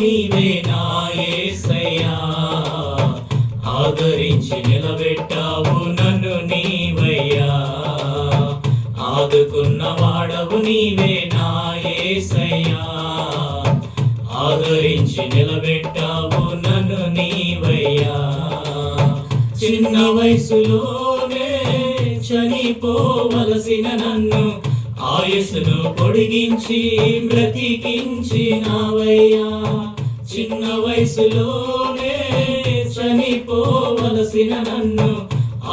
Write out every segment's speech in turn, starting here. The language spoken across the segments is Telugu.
నీవే నాయేసయ్యా. ఆదరించి నిలబెట్టావు నన్ను నీవయ్యా. ఆదుకున్న వాడవు నీవే నాయేసయ్యా. ఆదరించి నిలబెట్టావు నన్ను నీవయ్యా. చిన్న వయసులోనే చనిపోవలసిన నన్ను ఆయుసును పొడిగించి బ్రతికించినావయ్యా చిన్న వయసులోనే చనిపోవలసిన నన్ను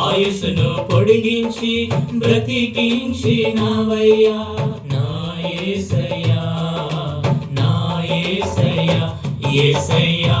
ఆయుసును పొడిగించి బ్రతికించినావయ్యా నా నాయసయ్యా నా యేసయ్యా నాయసయ్యా